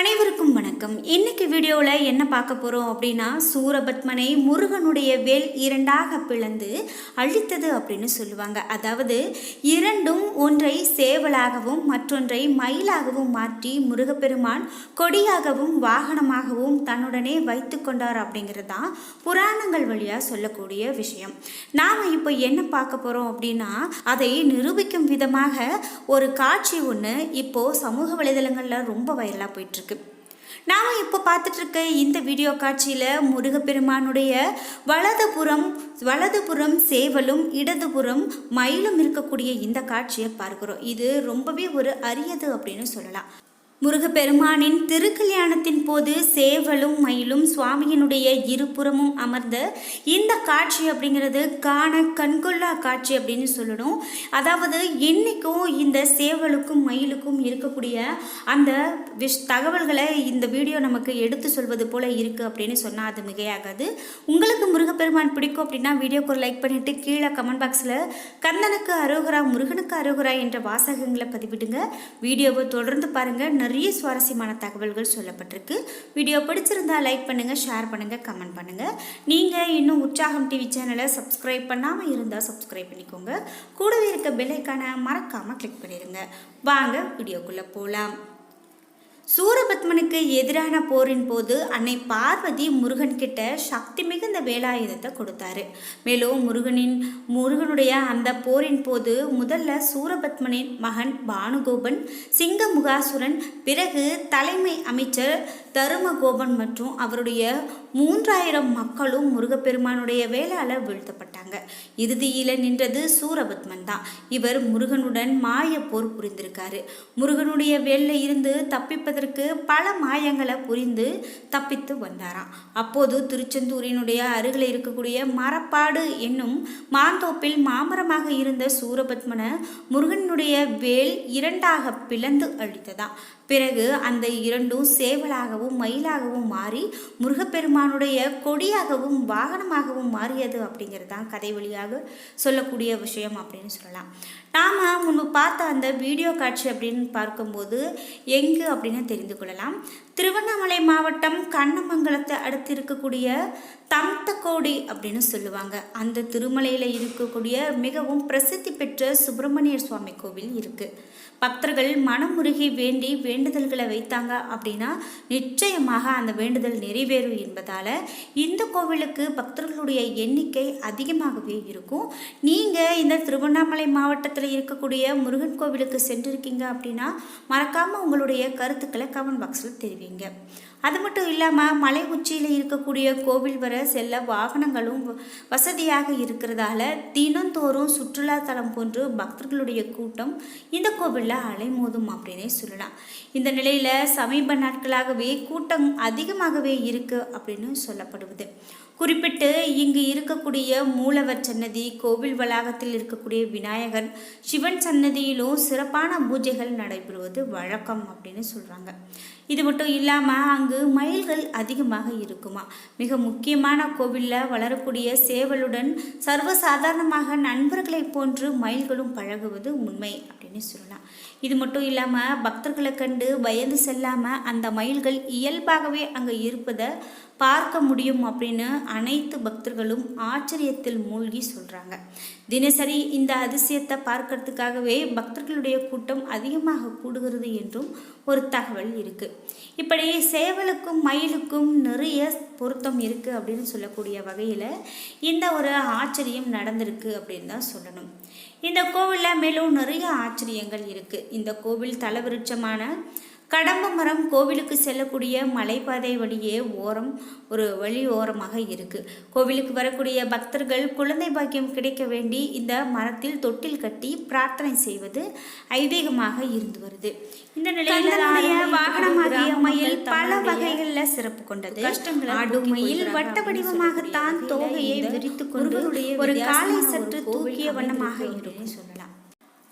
அனைவருக்கும் வணக்கம். இன்னைக்கு வீடியோவில் என்ன பார்க்க போகிறோம் அப்படின்னா சூரபத்மனை முருகனுடைய வேல் இரண்டாக பிளந்து அழித்தது அப்படின்னு சொல்லுவாங்க. அதாவது இரண்டும் ஒன்றை சேவலாகவும் மற்றொன்றை மயிலாகவும் மாற்றி முருகப்பெருமான் கொடியாகவும் வாகனமாகவும் தன்னுடனே வைத்து கொண்டார் அப்படிங்கிறது தான் புராணங்கள் வழியாக சொல்லக்கூடிய விஷயம். நாம் இப்போ என்ன பார்க்க போகிறோம் அப்படின்னா அதை நிரூபிக்கும் விதமாக ஒரு காட்சி ஒன்று இப்போது சமூக வலைதளங்களில் ரொம்ப வைரலாக போயிட்டுருக்கு நாம் இப்போ பார்த்துட்ருக்க இந்த வீடியோ காட்சியில் முருகப்பெருமானுடைய வலதுபுறம் வலதுபுறம் சேவலும் இடதுபுறம் மயிலும் இருக்கக்கூடிய இந்த காட்சியை பார்க்குறோம். இது ரொம்பவே ஒரு அரியது அப்படின்னு சொல்லலாம். முருகப்பெருமானின் திருக்கல்யாணத்தின் போது சேவலும் மயிலும் சுவாமியினுடைய இருபுறமும் அமர்ந்த இந்த காட்சி அப்படிங்கிறது காண கண்கொள்ளா காட்சி அப்படின்னு சொல்லணும். அதாவது இன்னைக்கும் இந்த சேவலுக்கும் மயிலுக்கும் இருக்கக்கூடிய அந்த விஷ் தகவல்களை இந்த வீடியோ நமக்கு எடுத்து சொல்வது போல் இருக்குது அப்படின்னு சொன்னால் அது மிகையாகாது. உங்களுக்கு முருகப்பெருமான் பிடிக்கும் அப்படின்னா வீடியோக்கு ஒரு லைக் பண்ணிவிட்டு கீழே கமெண்ட் பாக்ஸில் கந்தனுக்கு அரோகரா முருகனுக்கு அரோகரா என்ற வாசகங்களை பதிவிடுங்க. வீடியோவை தொடர்ந்து பாருங்கள் நிறைய சுவாரஸ்யமான தகவல்கள் சொல்லப்பட்டிருக்கு. வீடியோ பிடிச்சிருந்தால் லைக் பண்ணுங்கள் ஷேர் பண்ணுங்கள் கமெண்ட் பண்ணுங்கள் நீங்கள் இன்னும் உற்சாகம் டிவி சேனலை சப்ஸ்கிரைப் பண்ணாமல் இருந்தால் சப்ஸ்கிரைப் பண்ணிக்கோங்க. கூடவே இருக்க பெல்லைக்கான மறக்காமல் கிளிக் பண்ணிடுங்க வாங்க வீடியோக்குள்ளே போகலாம் சூரபத்மனுக்கு எதிரான போரின் போது அன்னை பார்வதி முருகன் கிட்ட சக்தி மிகுந்த வேலாயுதத்தை கொடுத்தாரு. மேலும் முருகனின் முருகனுடைய அந்த போரின் போது முதல்ல சூரபத்மனின் மகன் பானுகோபன் சிங்கமுகாசுரன் பிறகு தலைமை அமைச்சர் தருமகோபன் மற்றும் அவருடைய மூன்றாயிரம் மக்களும் முருகப்பெருமானுடைய வேளால வீழ்த்தப்பட்டாங்க. இறுதியில் நின்றது சூரபத்மன் தான். இவர் முருகனுடன் மாய போர் புரிந்திருக்காரு. முருகனுடைய வேல்ல இருந்து தப்பிப்பதற்கு பல மாயங்களை புரிந்து தப்பித்து வந்தாராம். அப்போது திருச்செந்தூரினுடைய அருகில் இருக்கக்கூடிய மரப்பாடு என்னும் மாந்தோப்பில் மாமரமாக இருந்த சூரபத்மனை முருகனுடைய வேல் இரண்டாக பிளந்து அழித்ததாம். பிறகு அந்த இரண்டும் சேவலாகவும் மயிலாகவும் மாறி முருகப்பெருமானுடைய கொடியாகவும் வாகனமாகவும் மாறியது அப்படிங்கிறது தான் கதை வழியாக சொல்லக்கூடிய விஷயம் அப்படின்னு சொல்லலாம். நாம் முன்பு பார்த்த அந்த வீடியோ காட்சி அப்படின்னு பார்க்கும்போது எங்கு அப்படின்னு தெரிந்து கொள்ளலாம். திருவண்ணாமலை மாவட்டம் கண்ணமங்கலத்தை அடுத்து இருக்கக்கூடிய தம்தக்கோடி அப்படின்னு சொல்லுவாங்க. அந்த திருமலையில் இருக்கக்கூடிய மிகவும் பிரசித்தி பெற்ற சுப்பிரமணியர் சுவாமி கோவில் இருக்குது பக்தர்கள் மனமுருகி வேண்டி வேண்டுதல்களை வைத்தாங்க அப்படின்னா நிச்சயமாக அந்த வேண்டுதல் நிறைவேறும் என்பதால் இந்த கோவிலுக்கு பக்தர்களுடைய எண்ணிக்கை அதிகமாகவே இருக்கும். நீங்கள் இந்த திருவண்ணாமலை மாவட்டத்தில் இருக்கக்கூடிய முருகன் கோவிலுக்கு சென்றிருக்கீங்க அப்படின்னா மறக்காமல் உங்களுடைய கருத்துக்களை கமெண்ட் பாக்ஸில் தெரிவிங்க. அது மட்டும் இல்லாமல் மலை உச்சியில் இருக்கக்கூடிய கோவில் வர செல்ல வாகனங்களும் வசதியாக இருக்கிறதால தினந்தோறும் சுற்றுலாத்தலம் போன்று பக்தர்களுடைய கூட்டம் இந்த கோவிலில் அலைமோதும் அப்படின்னே சொல்லலாம். இந்த நிலையில் சமீப நாட்களாகவே கூட்டம் அதிகமாகவே இருக்குது அப்படின்னு சொல்லப்படுவது. குறிப்பிட்டு இங்கு இருக்கக்கூடிய மூலவர் சன்னதி கோவில் வளாகத்தில் இருக்கக்கூடிய விநாயகர் சிவன் சன்னதியிலும் சிறப்பான பூஜைகள் நடைபெறுவது வழக்கம் அப்படின்னு சொல்கிறாங்க இது மட்டும் இல்லாமல் அங்கு மயில்கள் அதிகமாக இருக்குமா? மிக முக்கியமான கோவிலில் வளரக்கூடிய சேவலுடன் சர்வசாதாரணமாக நண்பர்களைப் போன்று மயில்களும் பழகுவது உண்மை அப்படின்னு சொல்லலாம். இது மட்டும் இல்லாமல் பக்தர்களை கண்டு பயந்து செல்லாமல் அந்த மயில்கள் இயல்பாகவே அங்கே இருப்பதை பார்க்க முடியும் அப்படின்னு அனைத்து பக்தர்களும் ஆச்சரியத்தில் மூழ்கி சொல்கிறாங்க தினசரி இந்த அதிசயத்தை பார்க்கறதுக்காகவே பக்தர்களுடைய கூட்டம் அதிகமாக கூடுகிறது என்றும் ஒரு தகவல் இருக்குது இப்படி சேவலுக்கும் மயிலுக்கும் நிறைய பொருத்தம் இருக்குது அப்படின்னு சொல்லக்கூடிய வகையில் இந்த ஒரு ஆச்சரியம் நடந்திருக்கு அப்படின்னு தான் சொல்லணும். இந்த கோவிலில் மேலும் நிறைய ஆச்சரியங்கள் இருக்குது இந்த கோவில் தலவிருட்சமான கடம்ப மரம் கோவிலுக்கு செல்லக்கூடிய மலைப்பாதை வழியே ஓரம் ஒரு வழி ஓரமாக இருக்குது கோவிலுக்கு வரக்கூடிய பக்தர்கள் குழந்தை பாக்கியம் கிடைக்க வேண்டி இந்த மரத்தில் தொட்டில் கட்டி பிரார்த்தனை செய்வது ஐதீகமாக இருந்து வருது. இந்த நிலையில் வாகனமாகிய மயில் பல வகைகளில் சிறப்பு கொண்டது. ஆடு மயில் வட்ட வடிவமாகத்தான் தோகையை விரித்து கொண்டு ஒரு காலை சற்று தூக்கிய வண்ணமாக இருக்கும். சொல்லலாம்.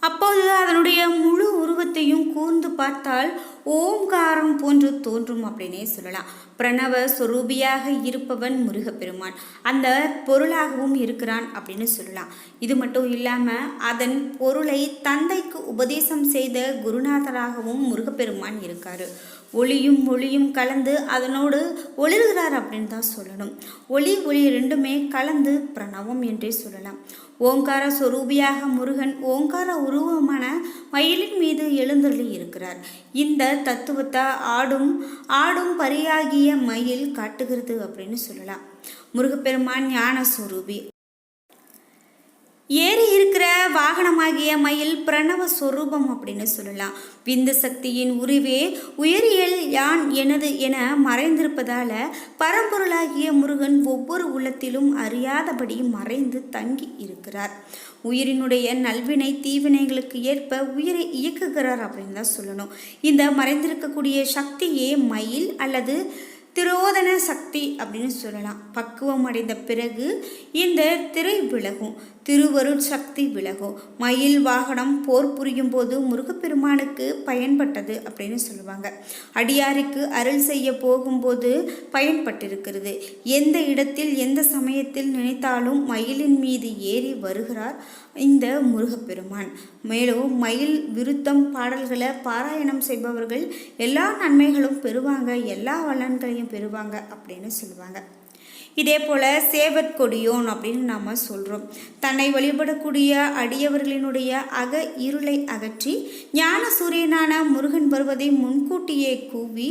அப்போது அதனுடைய முழு உருவத்தையும் கூர்ந்து பார்த்தால் ஓம்காரம் போன்று தோன்றும் அப்படின்னே சொல்லலாம். பிரணவ சொரூபியாக இருப்பவன் முருகப்பெருமான். அந்த பொருளாகவும் இருக்கிறான் அப்படின்னு சொல்லலாம். இது மட்டும் இல்லாமல் அதன் பொருளை தந்தைக்கு உபதேசம் செய்த குருநாதராகவும் முருகப்பெருமான் இருக்காரு. ஒளியும் ஒளியும் கலந்து அதனோடு ஒளிர்கிறார் அப்படின்னு தான் சொல்லணும். ஒளி ஒளி ரெண்டுமே கலந்து பிரணவம் என்றே சொல்லலாம். ஓங்கார சொரூபியாக முருகன் ஓங்கார உருவமான மயிலின் மீது எழுந்தருளி இருக்கிறார். இந்த தத்துவத்தை ஆடும் ஆடும் பரியாகிய மயில் காட்டுகிறது அப்படின்னு சொல்லலாம். முருகப்பெருமான் ஞான சுரூபி ஏறி வாகனமாகிய மயில் பிரணவ சொரூபம் அப்படின்னு சொல்லலாம். விந்து சக்தியின் உருவே உயரியல் யான் எனது என மறைந்திருப்பதால பரம்பொருளாகிய முருகன் ஒவ்வொரு உள்ளத்திலும் அறியாதபடி மறைந்து தங்கி இருக்கிறார். உயிரினுடைய நல்வினை தீவினைகளுக்கு ஏற்ப உயிரை இயக்குகிறார் அப்படின்னு தான் சொல்லணும். இந்த மறைந்திருக்கக்கூடிய சக்தியே மயில் அல்லது திரோதன சக்தி அப்படின்னு சொல்லலாம். பக்குவம் அடைந்த பிறகு இந்த திரை விலகும். திருவருட் சக்தி விலகும் மயில் வாகனம் போர் புரியும் போது முருகப்பெருமானுக்கு பயன்பட்டது அப்படின்னு சொல்லுவாங்க. அடியாருக்கு அருள் செய்ய போகும்போது பயன்பட்டிருக்கிறது. எந்த இடத்தில் எந்த சமயத்தில் நினைத்தாலும் மயிலின் மீது ஏறி வருகிறார் இந்த முருகப்பெருமான். மேலும் மயில் விருத்தம் பாடல்களை பாராயணம் செய்பவர்கள் எல்லா நன்மைகளும் பெறுவாங்க எல்லா வளன்களையும் பெறுவாங்க அப்படின்னு சொல்லுவாங்க. இதே போல் சேவற்கொடியோன் அப்படின்னு நாம் சொல்கிறோம் தன்னை வழிபடக்கூடிய அடியவர்களினுடைய அக இருளை அகற்றி ஞான சூரியனான முருகன் வருவதை முன்கூட்டியே கூவி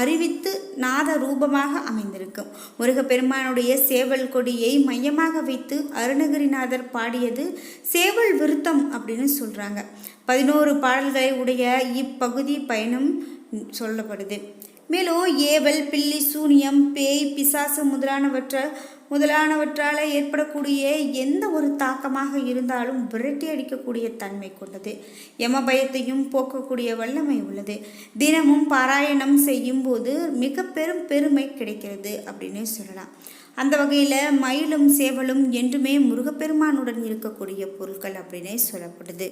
அறிவித்து நாத ரூபமாக அமைந்திருக்கும். முருகப்பெருமானுடைய சேவல் கொடியை மையமாக வைத்து அருணகிரிநாதர் பாடியது சேவல் விருத்தம் அப்படின்னு சொல்கிறாங்க பதினோரு பாடல்களை உடைய இப்பகுதி பயணம் சொல்லப்படுது. மேலும் ஏவல் பில்லி சூனியம் பேய் பிசாசு முதலானவற்ற முதலானவற்றால் ஏற்படக்கூடிய எந்த ஒரு தாக்கமாக இருந்தாலும் விரட்டி அடிக்கக்கூடிய தன்மை கொண்டது. யம பயத்தையும் போக்கக்கூடிய வல்லமை உள்ளது. தினமும் பாராயணம் செய்யும் போது மிக பெரும் பெருமை கிடைக்கிறது அப்படின்னு சொல்லலாம். அந்த வகையில் மயிலும் சேவலும் என்றுமே முருகப்பெருமானுடன் இருக்கக்கூடிய பொருட்கள் அப்படின்னே சொல்லப்படுது.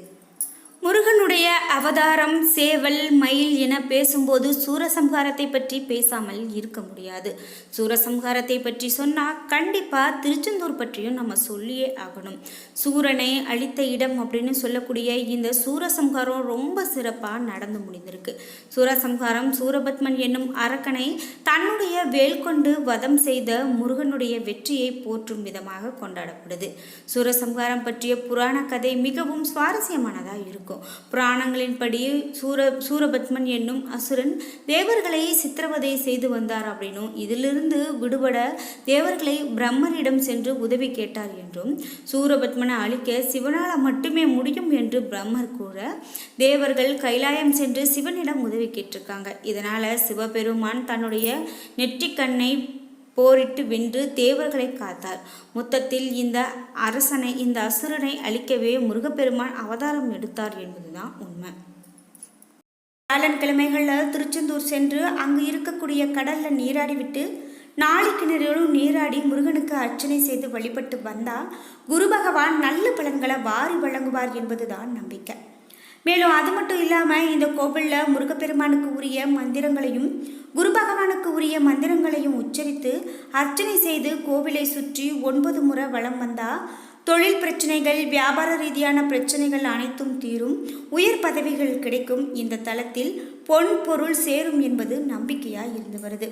முருகனுடைய அவதாரம் சேவல் மயில் என பேசும்போது சூரசம்ஹாரத்தை பற்றி பேசாமல் இருக்க முடியாது. சூரசம்ஹாரத்தை பற்றி சொன்னால் கண்டிப்பாக திருச்செந்தூர் பற்றியும் நம்ம சொல்லியே ஆகணும். சூரனை அழித்த இடம் அப்படின்னு சொல்லக்கூடிய இந்த சூரசம்ஹாரம் ரொம்ப சிறப்பாக நடந்து முடிந்திருக்கு. சூரசம்ஹாரம் சூரபத்மன் என்னும் அரக்கனை தன்னுடைய வேல் கொண்டு வதம் செய்த முருகனுடைய வெற்றியை போற்றும் விதமாக கொண்டாடப்படுது. சூரசம்ஹாரம் பற்றிய புராண கதை மிகவும் சுவாரஸ்யமானதாக இருக்கும். இருக்கும். புராணங்களின்படி சூர சூரபத்மன் என்னும் அசுரன் தேவர்களை சித்திரவதை செய்து வந்தார் அப்படின்னும் இதிலிருந்து விடுபட தேவர்களை பிரம்மரிடம் சென்று உதவி கேட்டார் என்றும் சூரபத்மனை அழிக்க சிவனால் மட்டுமே முடியும் என்று பிரம்மர் கூற தேவர்கள் கைலாயம் சென்று சிவனிடம் உதவி கேட்டிருக்காங்க. இதனால் சிவபெருமான் தன்னுடைய நெற்றிக்கண்ணை போரிட்டு வென்று தேவர்களை காத்தார் மொத்தத்தில் இந்த அரசனை இந்த அசுரனை அழிக்கவே முருகப்பெருமான் அவதாரம் எடுத்தார் என்பதுதான் உண்மை. வியாழன்கிழமைகளில் திருச்செந்தூர் சென்று அங்கு இருக்கக்கூடிய கடலில் நீராடிவிட்டு நாளைக்கு கிணறுகளும் நீராடி முருகனுக்கு அர்ச்சனை செய்து வழிபட்டு வந்தால் குரு பகவான் நல்ல பலன்களை வாரி வழங்குவார் என்பதுதான் நம்பிக்கை. மேலும் அது மட்டும் இல்லாமல் இந்த கோவிலில் முருகப்பெருமானுக்கு உரிய மந்திரங்களையும் குரு பகவானுக்கு உரிய மந்திரங்களையும் உச்சரித்து அர்ச்சனை செய்து கோவிலை சுற்றி ஒன்பது முறை வளம் வந்தால் தொழில் பிரச்சனைகள் வியாபார ரீதியான பிரச்சனைகள் அனைத்தும் தீரும். உயர் பதவிகள் கிடைக்கும். இந்த தளத்தில் பொன் பொருள் சேரும் என்பது நம்பிக்கையாக இருந்து வருது.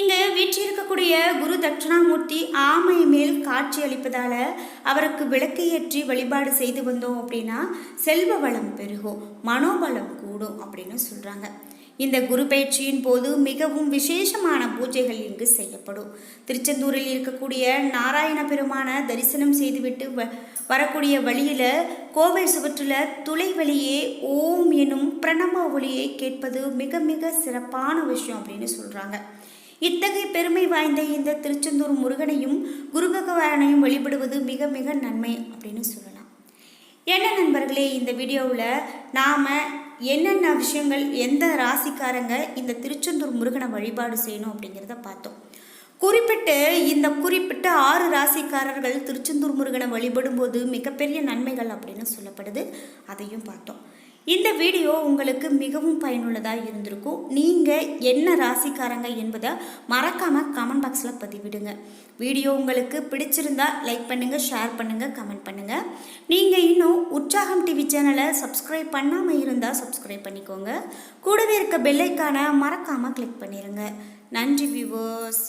இங்கு வீற்றிருக்கக்கூடிய குரு தட்சிணாமூர்த்தி ஆமை மேல் காட்சி அளிப்பதால் அவருக்கு விளக்கு ஏற்றி வழிபாடு செய்து வந்தோம் அப்படின்னா செல்வ வளம் பெருகும் மனோபலம் கூடும் அப்படின்னு சொல்கிறாங்க இந்த குரு பயிற்சியின் போது மிகவும் விசேஷமான பூஜைகள் இங்கு செய்யப்படும். திருச்செந்தூரில் இருக்கக்கூடிய நாராயண பெருமான தரிசனம் செய்துவிட்டு வ வரக்கூடிய வழியில் கோவில் சுவற்றில் துளை வழியே ஓம் எனும் பிரணம ஒளியை கேட்பது மிக மிக சிறப்பான விஷயம் அப்படின்னு சொல்கிறாங்க இத்தகைய பெருமை வாய்ந்த இந்த திருச்செந்தூர் முருகனையும் குரு பகவானையும் வழிபடுவது மிக மிக நன்மை அப்படின்னு சொல்லலாம். என்ன நண்பர்களே இந்த வீடியோவில் நாம் என்னென்ன விஷயங்கள் எந்த ராசிக்காரங்க இந்த திருச்செந்தூர் முருகனை வழிபாடு செய்யணும் அப்படிங்கிறத பார்த்தோம். குறிப்பிட்டு இந்த குறிப்பிட்ட ஆறு ராசிக்காரர்கள் திருச்செந்தூர் முருகனை வழிபடும் போது மிகப்பெரிய நன்மைகள் அப்படின்னு சொல்லப்படுது. அதையும் பார்த்தோம். இந்த வீடியோ உங்களுக்கு மிகவும் பயனுள்ளதாக இருந்திருக்கும். நீங்கள் என்ன ராசிக்காரங்க என்பதை மறக்காமல் கமெண்ட் பாக்ஸில் பதிவிடுங்க. வீடியோ உங்களுக்கு பிடிச்சிருந்தா லைக் பண்ணுங்கள் ஷேர் பண்ணுங்கள் கமெண்ட் பண்ணுங்கள் நீங்கள் இன்னும் உற்சாகம் டிவி சேனலை சப்ஸ்கிரைப் பண்ணாமல் இருந்தால் சப்ஸ்கிரைப் பண்ணிக்கோங்க. கூடவே இருக்க பெல்லைக்கான மறக்காமல் கிளிக் பண்ணிடுங்க நன்றி வியூவர்ஸ்